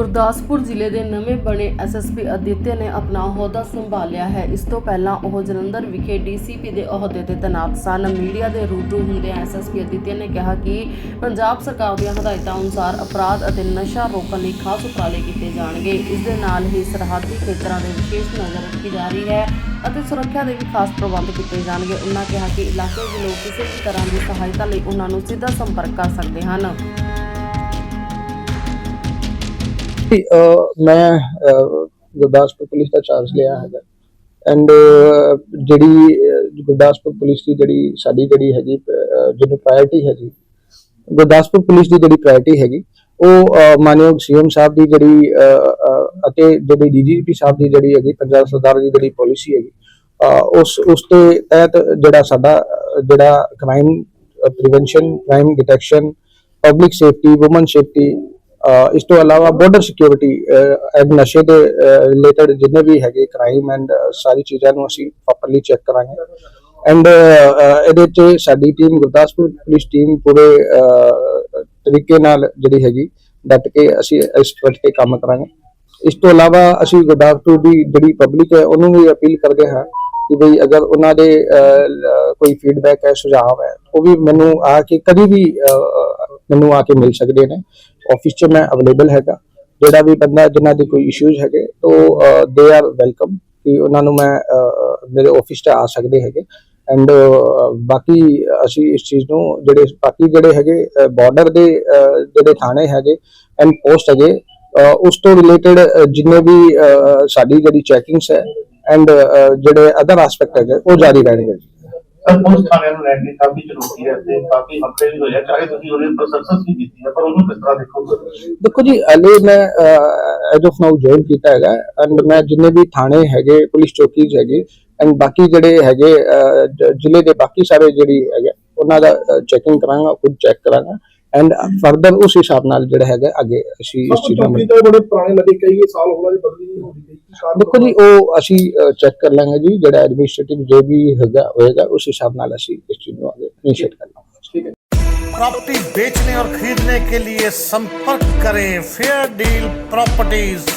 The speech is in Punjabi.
ਗੁਰਦਾਸਪੁਰ ਜ਼ਿਲ੍ਹੇ ਦੇ ਨਵੇਂ ਬਣੇ ਐਸਐਸਪੀ ਅਦਿੱਤਿਆ ਨੇ ਆਪਣਾ ਅਹੁਦਾ ਸੰਭਾਲਿਆ ਹੈ। ਇਸ ਤੋਂ ਪਹਿਲਾਂ ਉਹ ਜਲੰਧਰ ਵਿਖੇ ਡੀਸੀਪੀ ਦੇ ਅਹੁਦੇ ਤੇ ਤੈਨਾਤ ਸਨ। ਮੀਡੀਆ ਦੇ ਰੂਬਰੂ ਹੁੰਦੇ ਐਸਐਸਪੀ ਅਦਿੱਤਿਆ ਨੇ ਕਿਹਾ ਕਿ ਪੰਜਾਬ ਸਰਕਾਰ ਦੀਆਂ ਹਦਾਇਤਾਂ ਅਨੁਸਾਰ ਅਪਰਾਧ ਅਤੇ ਨਸ਼ਾ ਰੋਕਣ ਲਈ ਖਾਸ ਉਪਰਾਲੇ ਕੀਤੇ ਜਾਣਗੇ। ਇਸ ਦੇ ਨਾਲ ਹੀ ਸਰਹੱਦੀ ਖੇਤਰਾਂ ਦੇ ਵਿਸ਼ੇਸ਼ ਨਜ਼ਰ ਰੱਖੀ ਜਾ ਰਹੀ ਹੈ ਅਤੇ ਸੁਰੱਖਿਆ ਦੇ ਵੀ ਖਾਸ ਪ੍ਰਬੰਧ ਕੀਤੇ ਜਾਣਗੇ। ਉਹਨਾਂ ਕਿਹਾ ਕਿ ਇਲਾਕੇ ਦੇ ਲੋਕ ਕਿਸੇ ਵੀ ਤਰ੍ਹਾਂ ਦੀ ਸਹਾਇਤਾ ਲਈ ਉਹਨਾਂ ਨੂੰ ਸਿੱਧਾ ਸੰਪਰਕ ਕਰ ਸਕਦੇ ਹਨ। ਅਹ uh, ਮੈਂ uh, ਗੁਰਦਾਸਪੁਰ ਪੁਲਿਸ ਦਾ ਚਾਰਜ ਲਿਆ ਹੈਗਾ। ਐਂਡ uh, ਜਿਹੜੀ ਗੁਰਦਾਸਪੁਰ ਪੁਲਿਸ ਦੀ ਜਿਹੜੀ ਸਾਡੀ ਜਿਹੜੀ ਹੈਗੀ ਜਿਹਨੂੰ ਪ੍ਰਾਇੋਰਟੀ ਹੈਗੀ ਗੁਰਦਾਸਪੁਰ ਪੁਲਿਸ ਦੀ ਜਿਹੜੀ ਪ੍ਰਾਇੋਰਟੀ ਹੈਗੀ ਉਹ ਅਹ, ਮਾਨਯੋਗ ਸੀਐਮ ਸਾਹਿਬ ਦੀ ਜਿਹੜੀ ਅਹ, ਅਹ, ਅਤੇ ਜਿਹੜੀ ਡੀਜੀਪੀ ਸਾਹਿਬ ਦੀ ਜਿਹੜੀ ਹੈਗੀ ਪੰਜਾਬ ਸਰਕਾਰ ਦੀ ਜਿਹੜੀ ਪਾਲਿਸੀ ਹੈਗੀ ਅਹ, ਉਸ ਉਸ ਦੇ ਤਹਿਤ ਜਿਹੜਾ ਸਾਡਾ ਜਿਹੜਾ crime prevention crime detection public safety women safety ਇਸ ਤੋਂ ਇਲਾਵਾ ਬਾਰਡਰ ਸਿਕਿਉਰਿਟੀ ਐਂਡ ਨਸ਼ੇ ਦੇ ਰਿਲੇਟਡ ਜਿੰਨੇ ਵੀ ਹੈਗੇ ਕ੍ਰਾਈਮ ਐਂਡ ਸਾਰੀ ਚੀਜ਼ਾਂ ਨੂੰ ਅਸੀਂ ਪ੍ਰੋਪਰਲੀ ਚੈੱਕ ਕਰਾਂਗੇ। ਐਂਡ ਇਹਦੇ 'ਚ ਸਾਡੀ ਟੀਮ ਗੁਰਦਾਸਪੁਰ ਪੁਲਿਸ ਟੀਮ ਪੂਰੇ ਤਰੀਕੇ ਨਾਲ ਜਿਹੜੀ ਹੈਗੀ, ਡਟ ਕੇ ਅਸੀਂ ਇਸ ਪ੍ਰਤੀ ਤੇ ਕੰਮ ਕਰਾਂਗੇ। ਇਸ ਤੋਂ ਇਲਾਵਾ ਅਸੀਂ ਗੁਰਦਾਸਪੁਰ ਦੀ ਜਿਹੜੀ ਪਬਲਿਕ ਹੈ, ਉਹਨੂੰ ਵੀ ਅਪੀਲ ਕਰਦੇ ਹਾਂ ਕਿ ਬਈ ਅਗਰ ਉਹਨਾਂ ਦੇ ਕੋਈ ਫੀਡਬੈਕ ਹੈ, ਸੁਝਾਅ ਹੈ, ਉਹ ਵੀ ਮੈਨੂੰ ਆ ਕੇ ਕਦੀ ਵੀ ਮੈਨੂੰ ਆ ਕੇ ਮਿਲ ਸਕਦੇ ਨੇ। ਆਫਿਸ 'ਚ ਮੈਂ ਅਵੇਲੇਬਲ ਹੈਗਾ। ਜਿਹੜਾ ਵੀ ਬੰਦਾ ਜਿਨ੍ਹਾਂ ਦੇ ਕੋਈ ਇਸ਼ੂਜ਼ ਹੈਗੇ, ਤਾਂ ਦੇ ਆਰ ਵੈਲਕਮ ਕਿ ਉਹਨਾਂ ਨੂੰ ਮੈਂ ਮੇਰੇ ਆਫਿਸ 'ਚ ਆ ਸਕਦੇ ਹੈਗੇ। ਐਂਡ ਬਾਕੀ ਅਸੀਂ ਇਸ ਚੀਜ਼ ਨੂੰ ਜਿਹੜੇ, ਬਾਕੀ ਜਿਹੜੇ ਹੈਗੇ ਬਾਰਡਰ ਦੇ ਜਿਹੜੇ ਥਾਣੇ ਹੈਗੇ ਐਂਡ ਪੋਸਟ ਹੈਗੇ ਉਸ ਤੋਂ ਰਿਲੇਟਡ ਜਿੰਨੇ ਵੀ ਸਾਡੀ ਜਿਹੜੀ ਚੈਕਿੰਗਸ ਹੈ ਐਂਡ ਜਿਹੜੇ ਅਦਰ ਐਸਪੈਕਟ ਹੈਗੇ, ਉਹ ਜਾਰੀ ਰਹਿਣਗੇ। ਸਰ ਪੁਲਿਸ ਥਾਣਿਆਂ ਨੂੰ ਲੈ ਕੇ ਕਾਫੀ ਚੁਣੌਤੀ ਹੈ ਤੇ ਕਾਫੀ ਹਮਲੇ ਵੀ ਹੋਏ ਚਾਹੇ ਤੁਸੀਂ ਉਹਦੇ ਉੱਪਰ ਵੀ ਕੀਤੀ ਹੈ ਪਰ ਉਹਨੂੰ ਕਿਸ ਤਰ੍ਹਾਂ ਦੇਖੋਗੇ ਦੇਖੋ ਜੀ ਹਲੇ ਮੈਂ ਐਜ ਆਫ ਨਾਓ ਜੁਆਇਨ ਕੀਤਾ ਹੈਗਾ ਐਂਡ ਮੈਂ ਜਿੰਨੇ ਵੀ ਥਾਣੇ ਹੈਗੇ ਪੁਲਿਸ ਚੌਕੀਜ਼ ਹੈਗੇ ਐਂਡ ਬਾਕੀ ਜਿਹੜੇ ਹੈਗੇ ਅਹ, ਜ਼ਿਲ੍ਹੇ ਦੇ ਬਾਕੀ ਸਾਰੇ ਜਿਹੜੀ ਹੈਗੇ ਉਹਨਾਂ ਦਾ ਚੈਕਿੰਗ ਕਰਾਂਗਾ ਖੁਦ ਚੈੱਕ ਕਰਾਂਗਾ। ਐਂਡ ਫਰਦਰ ਉਸ ਹਿਸਾਬ ਨਾਲ ਜਿਹੜਾ ਹੈਗਾ ਅੱਗੇ ਅਸੀਂ ਇਸ ਚੀਜ਼ ਨੂੰ ਚੌਕੀ ਤਾਂ ਬੜੇ ਪੁਰਾਣੇ ਲੱਗੇ ਕਈ ਸਾਲ ਹੋ ਗਏ ਬਦਲੀ ਨਹੀਂ ਹੁੰਦੀ ਕਈ ਕਾਰਨ ਦੇਖੋ ਜੀ ਉਹ ਅਸੀਂ ਚੈੱਕ ਕਰ ਲਾਂਗੇ ਜੀ ਜਿਹੜਾ ਐਡਮਿਨਿਸਟ੍ਰੇਟਿਵ ਜੋ ਵੀ ਹੈਗਾ ਹੋਏਗਾ ਉਸ ਹਿਸਾਬ ਨਾਲ ਅਸੀਂ ਇਸ ਚੀਜ਼ ਨੂੰ ਅੱਗੇ ਇਨੀਸ਼ੀਏਟ ਕਰ ਲਾਂਗੇ ਠੀਕ ਹੈ प्रॉपर्टी बेचने और खरीदने के लिए संपर्क करें फेयर डील प्रॉपर्टीज